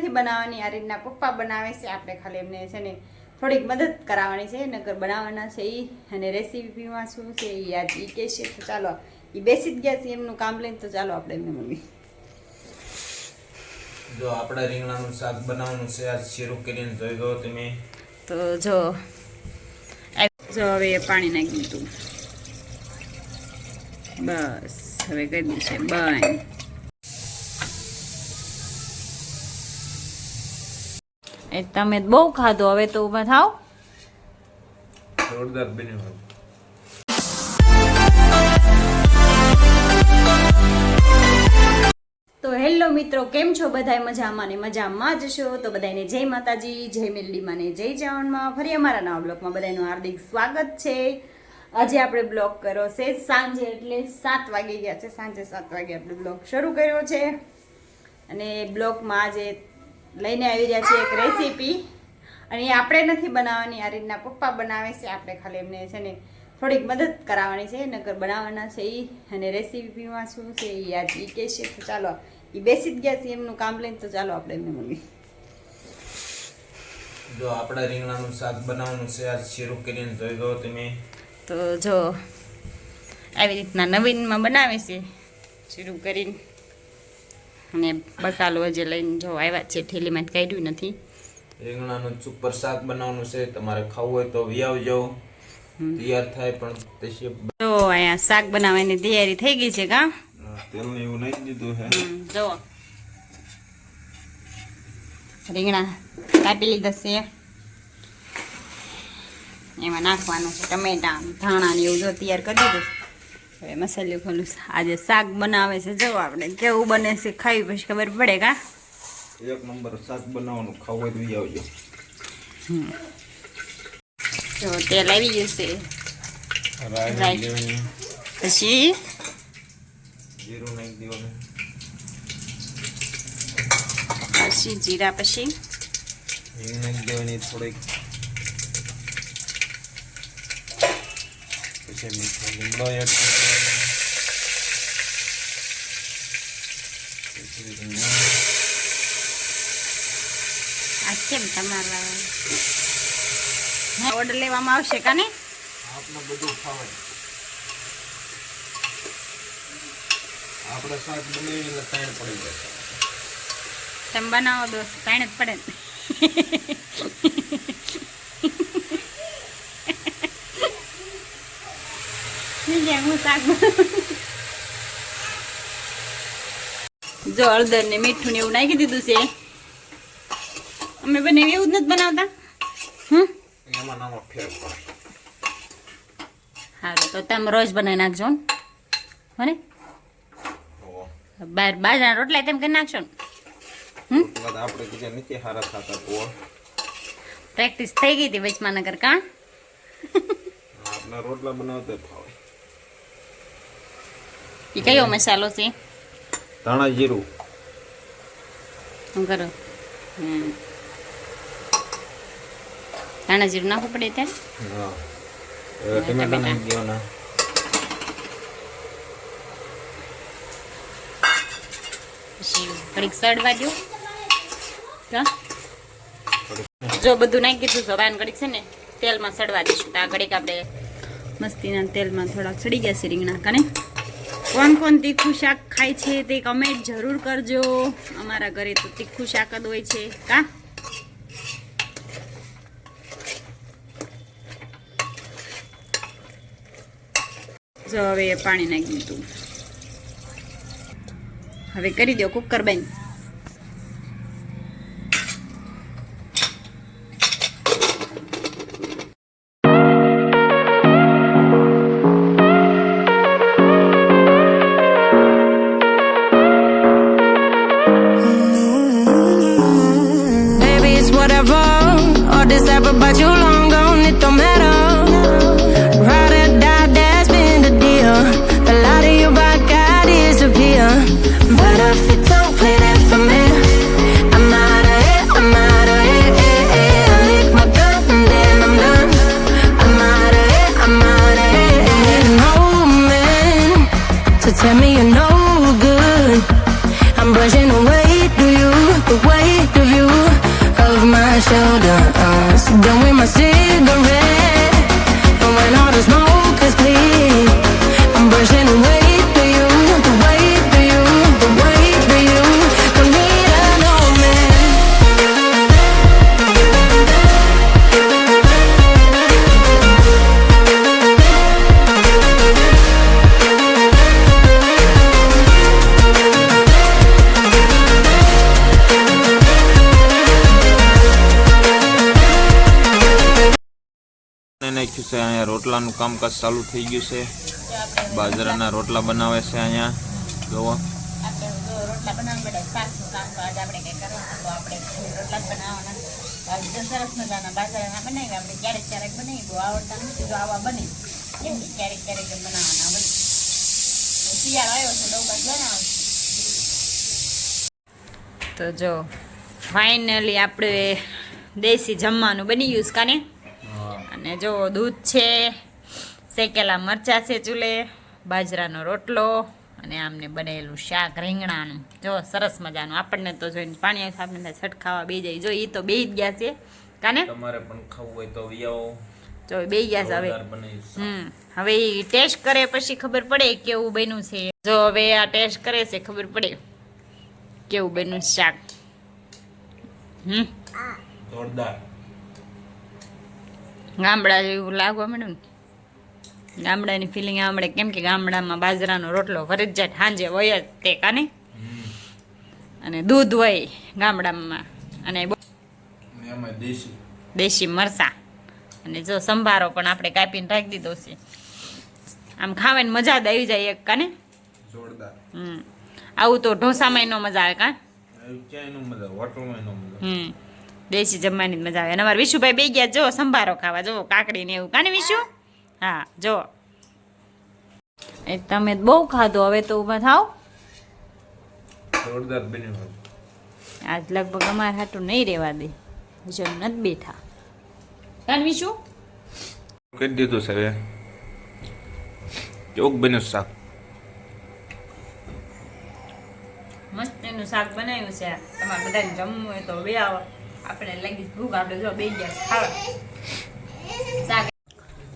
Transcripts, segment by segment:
નથી બનાવવાની આ રીતના પપ્પા બનાવે છે. આપણે ખાલી એમને છે ને થોડીક મદદ કરાવવાની છે નકર બનાવવાના છે એ અને રેસીપીમાં શું છે એ યાદ એ કહે છે તો ચાલો એ બેસી જ ગયા છે એમનું કામ લઈને તો ચાલો આપણે એમને મમ્મી. જો આપણે રીંગણાનું શાક બનાવવાનું છે આ શીરું કરીને જોઈ ગયો તમે. તો જો આ- જો હવે પાણી નાખી દીધું. બસ હવે કરી દીધું છે બંધ એ તમે બહુ ખાધો હવે તો ઊભા થાવ જોરદાર બન્યું. તો હેલો મિત્રો કેમ છો બધાય? મજામાં ને મજામાં જ છો? તો બધાને જય માતાજી જય મેલડીમાં ને જય ચાવણમાં ફરી અમારા નવા બ્લોગમાં બધાનું હાર્દિક સ્વાગત છે. આજે આપણે બ્લોગ કર્યો છે સાંજે એટલે સાત વાગી ગયા છે. સાંજે સાત વાગે આપણે બ્લોગ શરૂ કર્યો છે. અને બ્લોગમાં આજે લઈને આવી રહ્યા છે એક રેસીપી અને એ આપણે નથી બનાવવાની આ રીતના પપ્પા બનાવે છે. આપણે ખાલી એમને છે ને થોડીક મદદ કરાવવાની છે. નકર બનાવવાના છે એ અને રેસીપીમાં શું છે એ યાદ એ કહે છે. તો ચાલો એ બેસી જ ગયા છે એમનું કામ લઈને તો ચાલો આપણે એમને મળીએ જો આપણે રીંગણાનું શાક બનાવવાનું છે. આ શીરું કરીને જોઈ ગયો તમે. તો જો આવી રીતના નવીનમાં બનાવે છે. શરૂ કરીને. અને બકાલો જે લઈને જો આવ્યા છે ઠેલીમાં કાઢ્યું નથી. રીંગણાનું સુપર શાક બનાવવાનું છે તમારે ખાવું હોય તો વી આવજો. તૈયાર થાય પણ તે તો અહીંયા શાક બનાવવાની તૈયારી થઈ ગઈ છે કા? તેલ ને એવું નહીં દીધું હે જો. રીંગણા કાપી લીધા છે. એમાં નાખવાનું છે ટમેટા ધાણા ને એવું જો તૈયાર કરી દીધું. હવે મસાલો ખોલું આજે શાક બનાવે છે. જો આપણે કેવું બને છે ખાવી પછી ખબર પડે કા? એક નંબર શાક બનાવવાનું ખાવું તો આવજો. જો તેલ આવી જશે. પછી? જીરું નાખી દેવાનું. પછી જીરા પછી? નાખી દેવાની થોડીક. પછી મીઠો લીમડો એડ કેમ તમારા ઓર્ડર લેવામાં આવશે કાને આપને બધું ખાવાય. આપણે શાક બનાવીએ એટલે તાણ પડી જાય. તમે બનાવો દોસ્ત પાણી જ પડે. હું શાક જો હળદર ને મીઠું ને એવું નાખી દીધું છે. અમે બને એવું જ નથી બનાવતા. સારું તો તમે રોજ બનાવી નાખજો ને. બાર બાજરાના રોટલા તેમ કરી નાખશો ને? પ્રેક્ટિસ થઈ ગઈ હતી વચમાં નગર કા? રોટલા બનાવતા ફાવે એ કયો મસાલો છે ધાણા જીરું શું કરો હમ ધાણા જીરું નાખવું પડે ત્યારે ટમેટા નાખી સડવા દો જો બધું નાખી દીધું તો વાન ઘડીક છે ને તેલમાં સડવા દઈશું તો આ ઘડીક આપણે મસ્તીના તેલમાં થોડાક સડી ગયા છે રીંગણા કને કોણ કોણ તીખું શાક ખાય છે તે કમેન્ટ જરૂર કરજો. અમારા ઘરે તો તીખું શાક જ હોય છે. કા? હવે પાણી નાખી દીધું. હવે કરી દો કુકર બંધ tell me you're નાખ્યું છે, અહીંયા રોટલાનું કામકાજ ચાલુ થઈ ગયું છે. બાજરાના રોટલા બનાવે છે અહીંયા. જોવો. કંઈ સરસ મજાના બાજરાના બનાવ્યા, આપણે ક્યારેક ક્યારેક બનાવી બહુ આવડતા નથી, જો આવા બને. એમ ક્યારેક ક્યારેક બનાવવાના હોય. શિયાળો આવ્યો છે, ડોબા બનાવ તો જો ફાઇનલી આપણે દેશી જમવાનું બની ગયું કાને? અને જો દૂધ છે શેકેલા મરચા છે ચૂલે બાજરાનો રોટલો અને આમને બનેલું શાક રીંગણાનું. જો સરસ મજાનું. આપણને તો જોઈને પાણી આપણને આપણે છટ ખાવા બે જાય. જો એ તો બે જ ગયા છે. કાને? તમારે પણ ખાવું હોય તો વિયાવો. જો બે ગયા છે હવે. હમ. હવે એ ટેસ્ટ કરે પછી ખબર પડે કેવું બન્યું છે. જો હવે આ ટેસ્ટ કરે છે ખબર પડે કેવું બન્યું શાક. હમ. જોરદાર. ગામડા જેવું લાગવા મેડમ ને? ગામડાની ફિલિંગ આમળે કેમ કે ગામડામાં બાજરાનો રોટલો ફરજિયાત સાંજે હોય જ તે કાને? અને દૂધ હોય ગામડામાં. અને દેશી. મરસા. અને જો સંભારો પણ આપણે કાપીને રાખી દીધો છે. આમ ખાવાની મજા જ આવી જાય એક કાને? જોરદાર. હમ. આવું તો ઢોસામાં એનો મજા આવે કા? હમ. દેશી જમવાની મજા આવે. અને અમારે વિશુભાઈ બે ગયા જો સંભારો ખાવા જો કાકડી ને એવું. કાને વિશુ? હા જો. એ તમે બહુ ખાધો હવે તો ઊભા થાવ. જોરદાર બન્યું આજ લગભગ અમારે હાટું નહીં રહેવા દે. વિશુ નથી બેઠા. કાન વિશુ? કરી દીધું સાહેબ હવે. બન્યું શાક? મસ્ત એનું શાક બનાવ્યું છે. તમારે બધાને જમવું હોય તો બે આવો. આપણે લાગી ભૂખ, આપણે જો બે ગયા ખાવા.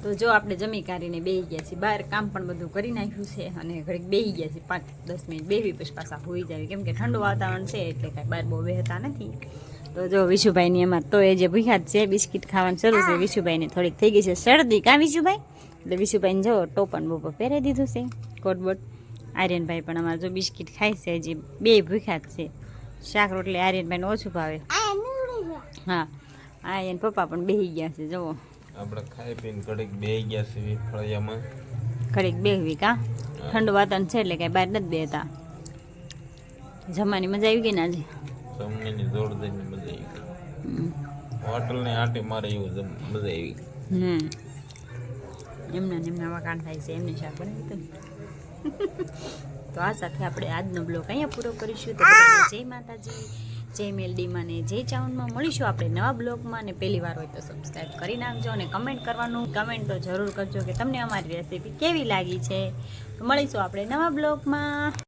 તો જો આપણે જમી કાઢીને બેહી ગયા છીએ. બહાર કામ પણ બધું કરી નાખ્યું છે અને ઘડીક બેહી ગયા છીએ પાંચ દસ મિનિટ. બેહી પછી પાછા હોઈ જાય કેમ કે ઠંડુ વાતાવરણ છે એટલે કાંઈ બહાર બહુ વહેતા નથી. તો જો વિશુભાઈની એમાં તો એ જે ભૂખ્યાત છે, બિસ્કિટ ખાવાનું શરૂ છે, વિશુભાઈને થોડીક થઈ ગઈ છે શરદી. કાં વિશુભાઈ? એટલે વિશુભાઈને જો ટોપન બોપો પહેરી દીધું છે, કોટબોટ. આર્યનભાઈ પણ અમારે જો બિસ્કિટ ખાય છે, હજી બે ભૂખ્યાત છે. શાક રોટલી આર્યનભાઈને ઓછું ભાવે. હા. આ એન પપ્પા પણ બેહી ગયા છે જુઓ. આપણે ખાઈ પીને ઘડીક બેહી ગયા છે ફળિયામાં ઘડીક બેહવી કા? ઠંડુ વાતાવરણ છે એટલે કાંઈ બહાર નથી બેતા જમવાની મજા આવી ગઈ ને આજે? જમણીની જોરદારની મજા આવી ગઈ. હોટલને આંટી મારે એવું મજા આવી હમ. એમના એમના વખાણ થાય છે એમને શાક બનાવ્યું હતું તો આ સાથે આપણે આજનો બ્લોગ અહીંયા પૂરો કરીશું. તો જય માતાજી. જય મેલડીમાં ને જે ચાઉનમાં મળીશું, આપણે નવા બ્લોગમાં અને પહેલી વાર હોય તો સબસ્ક્રાઈબ કરી નાખજો અને કમેન્ટ કરવાનું કમેન્ટ તો જરૂર કરજો કે તમને અમારી રેસીપી કેવી લાગી છે. મળીશું આપણે નવા બ્લોગમાં.